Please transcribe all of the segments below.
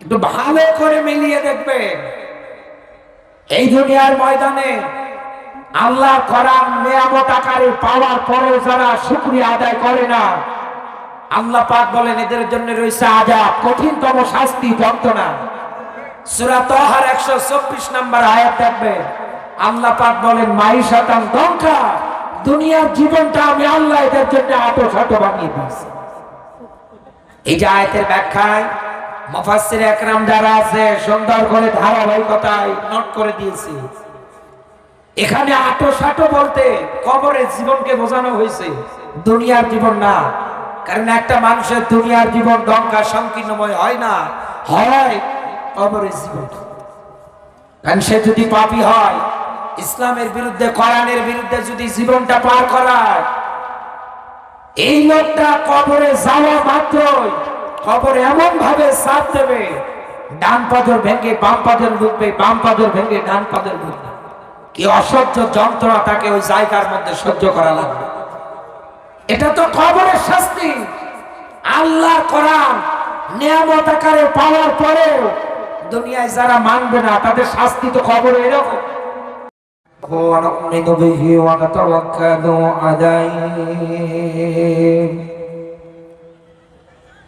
একটু ভালো করে মিলিয়ে দেখবেন এই দুনিয়ার ময়দানে আল্লাহ করার নিয়ামত আকারে পাওয়ার পরেও যারা শুক্রিয়া আদায় করে না, আল্লাহ পাক বলেন, এদের জন্য রয়েছে আজাব কঠিনতম শাস্তি, যন্ত্রণা। সূরা তহার 124 নম্বর আয়াত দেখবে। আল্লাহ পাক বলেন মাই শতাং দঙ্কা দুনিয়ার জীবনটা আমি আল্লাহ এদের জন্য আটো শত বানিয়ে দিয়েছি। এই যে আয়াতের ব্যাখ্যায় মুফাসসির একরাম যারা আছে, সুন্দর করে ধারাবাহিকতায় নোট করে দিয়েছি। এখানে আটো সাটো বলতে কবরের জীবনকে বোঝানো হয়েছে, দুনিয়ার জীবন না। কারণ একটা মানুষের দুনিয়ার জীবন দঙ্কা সংকীর্ণময় হয় না, হয় কবরের জীবন। কারণ সে যদি পাপী হয়, ইসলামের বিরুদ্ধে, কোরআনের বিরুদ্ধে যদি জীবনটা পার করায়, এই লোকটা কবরে যাওয়া মাত্রই কবর এমন ভাবে সাপ দেবে ডান পাথর ভেঙে বাম পাথর ঢুকবে বাম পাথর ভেঙে ডান পাথর ঢুকবে কি অসহ্য যন্ত্রণা তাকে ওই জায়গার মধ্যে সহ্য করা লাগবে এটা তো কবরের শাস্তি আল্লাহর কোরআন নিয়ামত আকারে পাওয়ার পরেও দুনিয়ায় যারা মানবে না তাদের শাস্তি তো খবর এরকম ونؤمن به ونتوكل عليه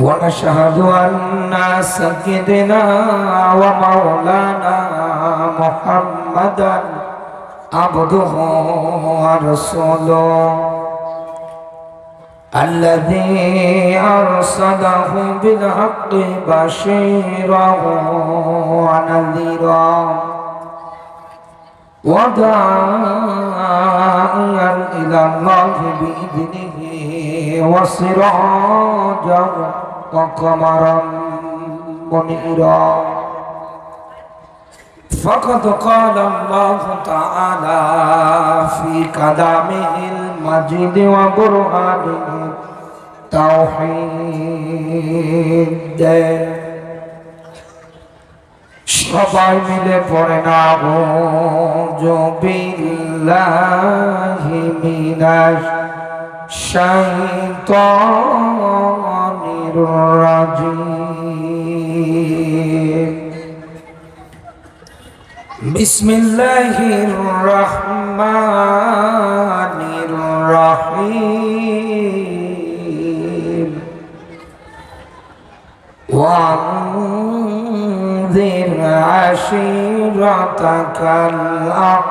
ونشهد أن سيدنا ومولانا محمدا عبده ورسوله الذي أرسله بالحق بشيرا ونذيرا وداعيا إلى الله بإذنه وسراجا وقمرا منيرا فقد قال الله تعالى في كلامه المجيد وقرآنه توحيد সবাই মিলে পড়ে না বিল্লাহি মিনাশ শাইতানির الرجيم بسم الله الرحمن الرحيم. وانذر عشيرتك الأقربين.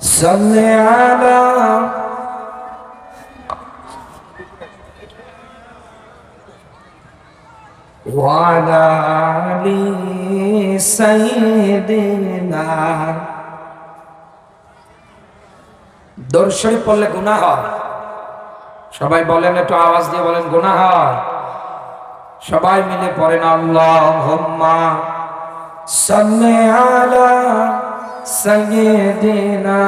صل على وعلى آل سيدنا দর্শনী পড়লে গুণা হয় সবাই বলেন একটু আওয়াজ দিয়ে বলেন গুণা হয় সবাই মিলে পড়েন اللهم صل على संगीना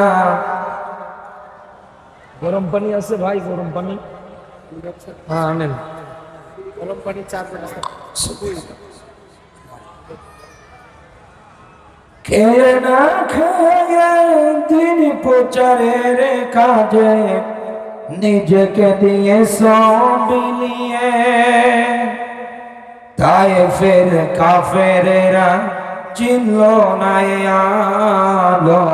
गरम पानी आसे भाई गरम पानी। हाँ आने गरम पानी चार बजे खे दिन पोचरे रे काजे। निज के दिए सौंपिलिए ताए फिर काफे रे চিনল নাই আলো।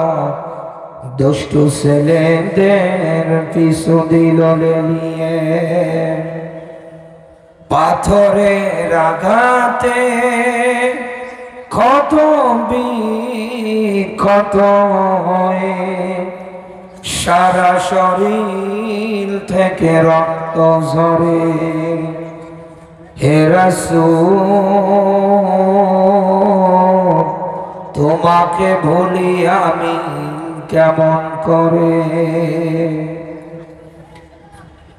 দুষ্টু ছেলেদের পিছু দিল নিয়ে পাথরের আঘাতে ক্ষত বিক্ষত হয়ে সারা শরীর থেকে রক্ত ঝরে। হে রাসূল, তোমাকে ভুলি আমি কেমন করে?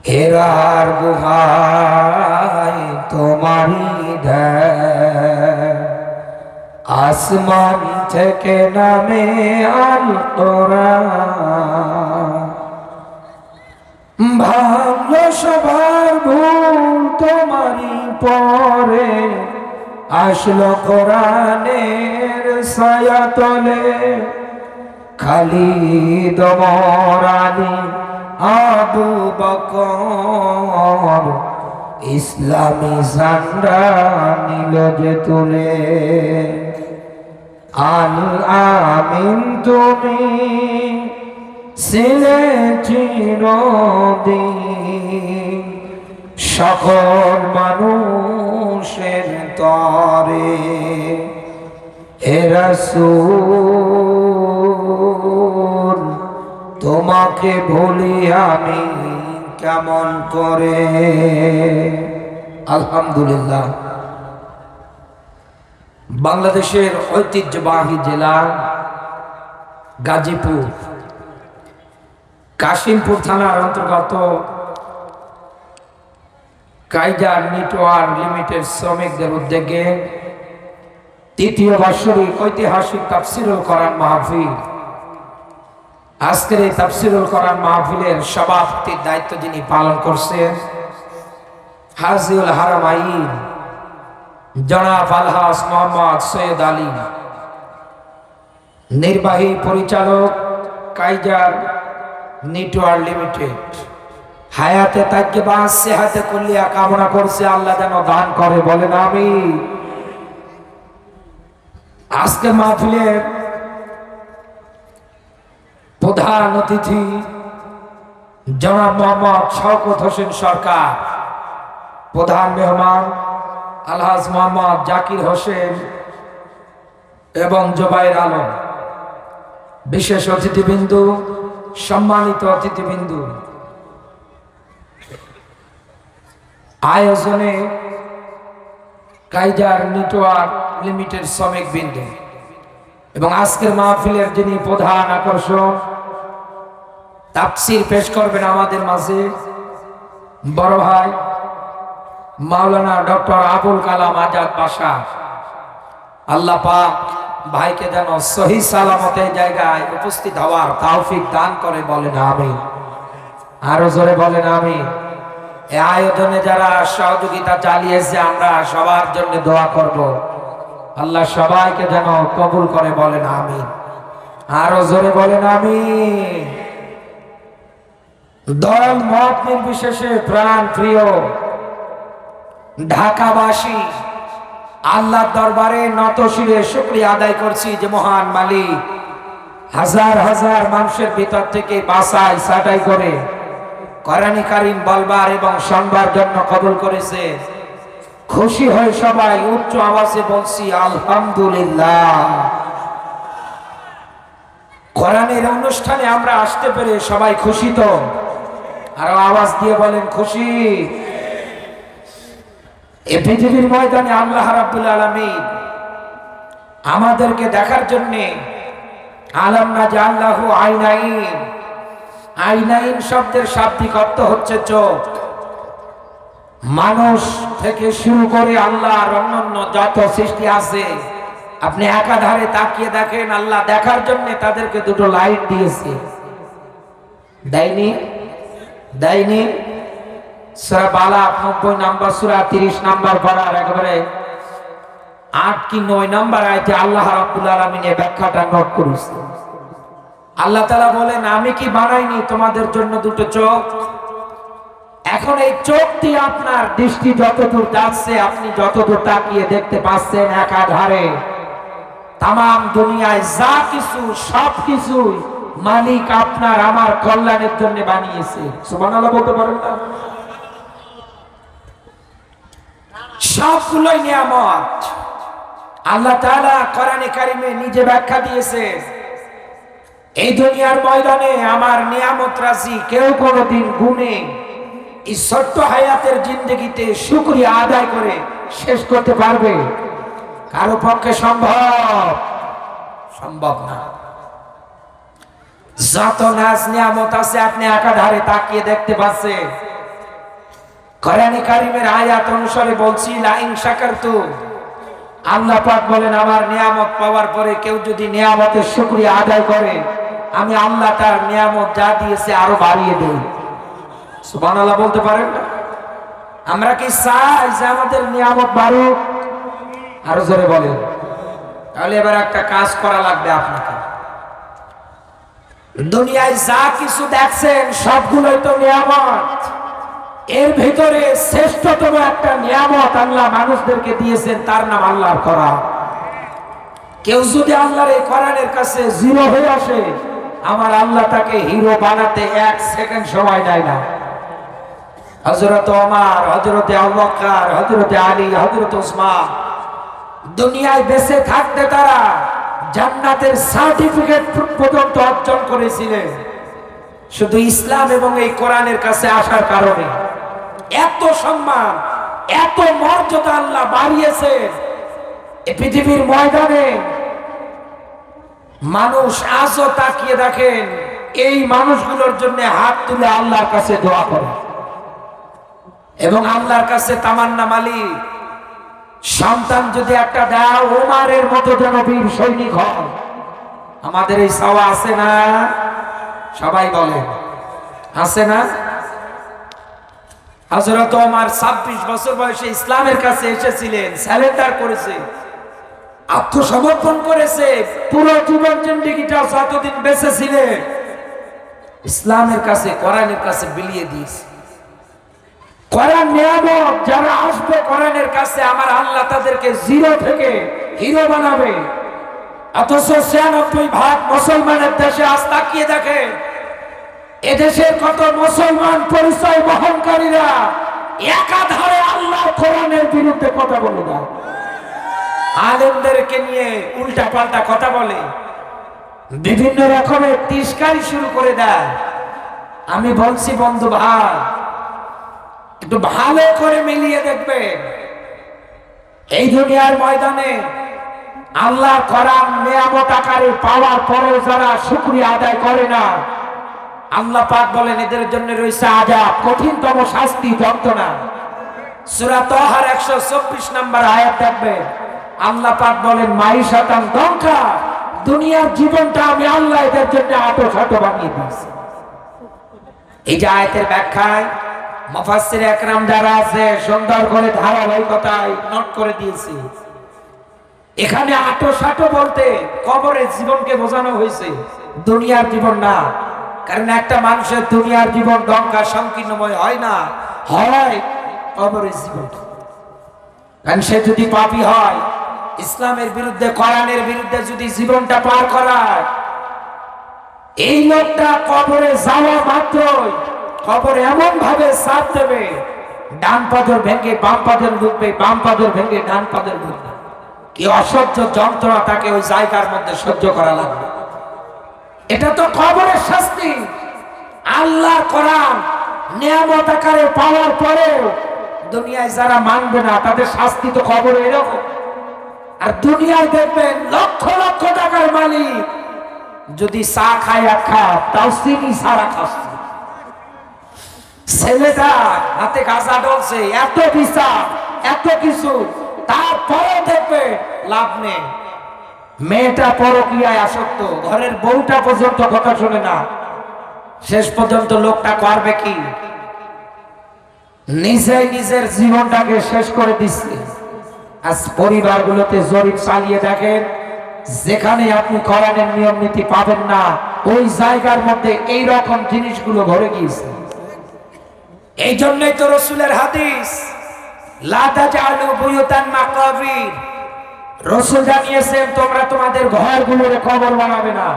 হেরার গুহায় তোমারই আসমান থেকে নামে আল কোরআন ভাঙলো সবার ভুল তোমারই পরে। আসলো কোরআনের ছায়া তলে। খালি দমরানি আবু বকর, ইসলামী ঝান্ডা নিল যে তুলে। আল আমিন তুমি ছিলে চিরদিন। সকল মানুষের তরে। হে রাসূল, তোমাকে ভুলি আমি কেমন করে? আলহামদুলিল্লাহ। বাংলাদেশের ঐতিহ্যবাহী জেলা গাজীপুর। কাশিমপুর থানার অন্তর্গত কাইজার নেটওয়ার্ক লিমিটেড শ্রমিকদের উদ্যোগে তৃতীয় বার্ষিক ঐতিহাসিক তাফসিরুল কোরআন মাহফিল। আজকের এই তাফসিরুল কোরআন মাহফিলের সভাপতির দায়িত্ব যিনি পালন করছেন হাজিউল হারামাইন জনাব আলহাস মোহাম্মদ সৈয়দ আলী। নির্বাহী পরিচালক কাইজার নেটওয়ার্ক লিমিটেড। হায়াতে তাকে বাস হাতে কুল্লিয়া কামনা করছে, আল্লাহ যেন দান করে, বলেন আমি আজকে মাহফিলের প্রধান অতিথি জনাব মোহাম্মদ শওকত হোসেন সরকার, প্রধান মেহমান আলহাজ মোহাম্মদ জাকির হোসেন এবং জোবাইর আলম, বিশেষ অতিথিবিন্দু, সম্মানিত অতিথিবিন্দু। আয়োজনে কাইজার নেটওয়ার্ক লিমিটেড শ্রমিক বিন্দু এবং আজকের মাহফিলের যিনি প্রধান আকর্ষণ তাপসির পেশ করবেন আমাদের মাঝে বড় ভাই মাওলানা ডক্টর আবুল কালাম আজাদ বাসা। আল্লাহ পাক ভাইকে যেন সহি সালামতে জায়গায় উপস্থিত হওয়ার তাওফিক দান করে বলেন আমি আরও জোরে বলেন আমি এই আয়োজনে যারা সহযোগিতা চালিয়েছে, আমরা সবার জন্য দোয়া করব। আল্লাহ সবাইকে যেন কবুল করে বলেন আমি আরও জোরে বলেন আমি দল মত নির্বিশেষে প্রাণ প্রিয় ঢাকাবাসী, আল্লাহর দরবারে নতশিরে শুক্রিয়া আদায় করছি যে মহান মালিক হাজার হাজার মানুষের ভিতর থেকে বাসাই সাটাই করে কোরআনী কারিম বলবার এবং শোনবার জন্য কবুল করেছে। খুশি হয়ে সবাই উচ্চ আওয়াজে বলছি, আলহামদুলিল্লাহ। কোরআনের অনুষ্ঠানে আমরা আসতে পেরে সবাই খুশি তো? আরও আওয়াজ দিয়ে বলেন, খুশি। এ পৃথিবীর ময়দানে আল্লাহ রাব্বুল আলামিন আমাদেরকে দেখার জন্যে আলাম না যে আল্লাহ আইনাইন আইনাইন শব্দের শাব্দিক অর্থ হচ্ছে চোখ। মানুষ থেকে শুরু করে আল্লাহর অন্যান্য যত সৃষ্টি আছে, আপনি একাধারে তাকিয়ে দেখেন, আল্লাহ দেখার জন্য তাদেরকে দুটো লাইট দিয়েছে। দেয়নি? দেয়নি? সুরা বালা নব্বই নাম্বার, সুরা তিরিশ নাম্বার পড়ার একেবারে আট কি নয় নাম্বার আয়তে আল্লাহ রাব্বুল আলামিন ব্যাখ্যাটা নোট করেছে আল্লাহ তালা বলেন, আমি কি বানাইনি তোমাদের জন্য দুটো চোখ? এখন এই চোখ দিয়ে আপনার দৃষ্টি যতদূর যাচ্ছে, আপনি যতদূর তাকিয়ে দেখতে পাচ্ছেন একাধারে তাম দুনিয়ায় যা কিছু, সব কিছুই মালিক আপনার আমার কল্যাণের জন্য বানিয়েছে। সুবহানাল্লাহ বলতে পারেন না? সবগুলোই নিয়ামত। আল্লাহ তাআলা কোরআনে কারিমে নিজে ব্যাখ্যা দিয়েছে এই দুনিয়ার ময়দানে আমার নিয়ামত রাশি কেউ কোনোদিন গুনে এই ছোট্ট হায়াতের জিন্দগিতে শুকরিয়া আদায় করে শেষ করতে পারবে। কারও পক্ষে সম্ভব? সম্ভব না। যত নাচ নিয়ামত আছে আপনি একাধারে তাকিয়ে দেখতে পাচ্ছেন। কোরআনে কারিমের আয়াত অনুসারে বলছি, লাইন শাকারতু আল্লাহ পাক বলেন, আমার নিয়ামত পাওয়ার পরে কেউ যদি নিয়ামতের শুকরিয়া আদায় করে আমি আল্লাহ তার নিয়ামত যা দিয়েছে আরও বাড়িয়ে দেই। সুবহানাল্লাহ বলতে পারেন না? আমরা কি চাই যে আমাদের নিয়ামত বাড়ুক? আরও জোরে বলেন। তাহলে এবার একটা কাজ করা লাগবে আপনাকে। দুনিয়ায় যা কিছু দেখছেন, সবগুলোই তো নিয়ামত। এর ভিতরে শ্রেষ্ঠতম একটা নিয়ামত আল্লাহ মানুষদেরকে দিয়েছেন, তার নাম আল্লাহর করা। কেউ যদি আল্লাহর এই কোরআনের কাছে জিরো হয়ে আসে আমার আল্লাহ তাকে হিরো বানাতে এক সেকেন্ড সময় দেয় না। হজরত আমার হজরতে আবুবকর হজরতে আলী হজরত ওসমান, দুনিয়ায় বেঁচে থাকতে তারা জান্নাতের সার্টিফিকেট পর্যন্ত অর্জন করেছিলেন। শুধু ইসলাম এবং এই কোরআনের কাছে আসার কারণে। এত সম্মান, এত মর্যাদা আল্লাহ বাড়িয়েছে পৃথিবীর ময়দানে মানুষ আজও তাকিয়ে দেখেন, এই মানুষগুলোর জন্য হাত তুলে আল্লাহর কাছে দোয়া করে। এবং আল্লাহর কাছে তামান্না মালিক সন্তান যদি একটা দাও ওমারের মতো যেন বীর সৈনিক হয়। আমাদের এই সাওয়া আছে না? সবাই বলে আছে না? হজরত ওমার ছাব্বিশ বছর বয়সে ইসলামের কাছে এসেছিলেন, স্যালেন্ডার করেছে। আত্মসমর্পণ করেছে। পুরো জীবন জিন্দিগিটা যতদিন বেঁচে ছিলেন ইসলামের কাছে, কোরআনের কাছে বিলিয়ে দিয়েছে। কোরআন নিয়ামত, যারা আসবে কোরআনের কাছে, আমার আল্লাহ তাদেরকে জিরো থেকে হিরো বানাবে। অথচ ছিয়ানব্বই ভাগ মুসলমানের দেশে আজ তাকিয়ে দেখে, এদেশের কত মুসলমান পরিচয় বহনকারীরা একাধারে আল্লাহ কোরআনের বিরুদ্ধে কথা বলে দেয় আলেমদেরকে নিয়ে উল্টা পাল্টা কথা বলে। বিভিন্ন রকমের তিস্কারি শুরু করে দেয়। আমি বলছি, বন্ধু ভাই, একটু ভালো করে মিলিয়ে দেখবেন এই দুনিয়ার ময়দানে আল্লাহ করার নিয়ামত আকারে পাওয়ার পরেও যারা শুক্রিয়া আদায় করে না, আল্লাহ পাক বলেন, এদের জন্য রয়েছে আজাব কঠিনতম শাস্তি, যন্ত্রণা। সুরা তহার একশো চব্বিশ নম্বর আয়াত দেখবেন আল্লাহ পাক বলেন মাই শতান দঙ্কা দুনিয়ার জীবনটা আমি আল্লাহ এদের জন্য আটো শত বানিয়ে দিয়েছি। এই যে আয়াতের ব্যাখ্যায় মফাসির একরাম যারা আছে, সুন্দর করে ধারাবাহিকতায় নোট করে দিয়েছি। এখানে আটো সাটো বলতে কবরের জীবনকে বোঝানো হয়েছে, দুনিয়ার জীবন না। কারণ একটা মানুষের দুনিয়ার জীবন ডঙ্কা সংকীর্ণময় হয় না, হয় কবরের জীবন। কারণ সে যদি পাপী হয় ইসলামের বিরুদ্ধে, কোরআনের বিরুদ্ধে যদি জীবনটা পার করায়, এই লোকটা কবরে যাওয়া মাত্রই কবরে এমন ভাবে সাথ দেবে, ডান পাথর ভেঙে বাম পাথর ঢুকবে, বাম পাথর ভেঙে ডান পাথর ঢুকবে। কি অসহ্য যন্ত্রণা তাকে ওই জায়গার মধ্যে সহ্য করা লাগবে। এটা তো কবরের শাস্তি। আল্লাহ কোরআন নিয়ামত আকারে পাওয়ার পরেও দুনিয়ায় যারা মানবে না, তাদের শাস্তি তো খবরে এরকম। আর দুনিয়ায় দেখবেন লক্ষ লক্ষ টাকার মালিক। যদি চা খায়, এক খাপ তাও চিনি সারা খাচ্ছে। ছেলেটা হাতে গাছা ডলছে এত বিচার, এত কিছু তারপরে দেখবে লাভ নেই। মেয়েটা পরকিয়ায় আসক্ত, ঘরের বউটা পর্যন্ত কথা শুনে না। শেষ পর্যন্ত লোকটা করবে কি? নিজে নিজের জীবনটাকে শেষ করে দিচ্ছে। আজ পরিবারগুলোতে জরিপ চালিয়ে দেখেন, যেখানে আপনি কোরআনের নিয়ম নীতি পাবেন না, ওই জায়গার মধ্যে এই রকম জিনিসগুলো ঘরে গিয়েছে। এই জন্যই তো রসুলের হাদিস রসুল জানিয়েছেন, তোমরা তোমাদের ঘরগুলোরে কবর বানাবে না।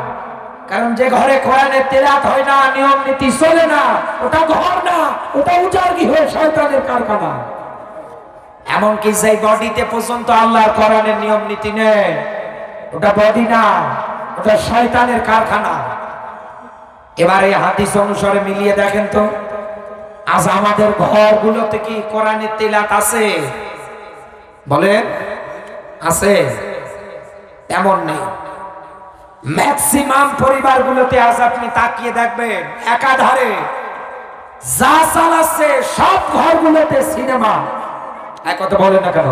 কারণ যে ঘরে কোরআনের তেলাত হয় না, নিয়ম নীতি চলে না, ওটা ঘর না, ওটা উজার কি হয়ে শয়তানের কারখানা। এমনকি সেই বডিতে পর্যন্ত আল্লাহর কোরআনের নিয়ম নীতি নেই ওটা বডি না, ওটা শয়তানের কারখানা। এবার এই হাদিস অনুসারে মিলিয়ে দেখেন তো, আজ আমাদের ঘরগুলোতে কি কোরআনের তেলাত আছে? বলেন, আছে। এমন নেই। ম্যাক্সিমাম পরিবারগুলোতে আজ আপনি তাকিয়ে দেখবেন, একাধারে যা চালাচ্ছে সব ঘরগুলোতে সিনেমা। কথা বলেন না কেন?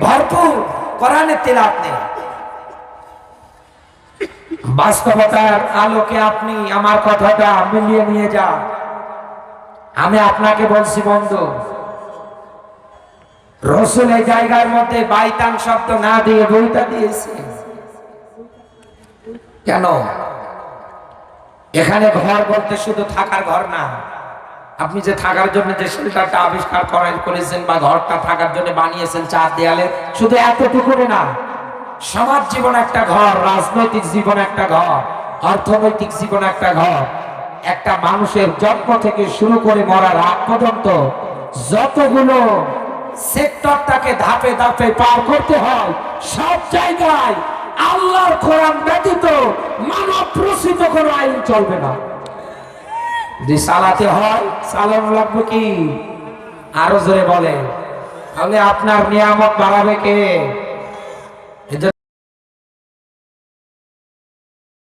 ভরপুর কোরআনের তেলাত নেই। বাস্তবতার আলোকে আপনি আমার কথাটা মিলিয়ে নিয়ে যান। আমি আপনাকে বলছি, বন্ধু, রসুল এই জায়গার মধ্যে বাইতান শব্দ না দিয়ে বইটা দিয়েছে। কেন? এখানে ঘর বলতে শুধু থাকার ঘর না। আপনি যে থাকার জন্য যে শেল্টারটা আবিষ্কার করেন, করেছেন বা ঘরটা থাকার জন্য বানিয়েছেন চার দেয়ালে, শুধু এতটুকু না, সমাজ জীবন একটা ঘর, রাজনৈতিক জীবন একটা ঘর, অর্থনৈতিক জীবন একটা ঘর। একটা মানুষের জন্ম থেকে শুরু করে মরার আগ পর্যন্ত যতগুলো সেক্টরটাকে ধাপে ধাপে পার করতে হয়, সব জায়গায় আল্লাহর কোরআন ব্যতীত মানব প্রসিত কোনো আইন চলবে না। যদি সালাতে হয় চালানো লাগবে কি? আরও জোরে বলে তাহলে আপনার নিয়ামত বাড়াবে কে?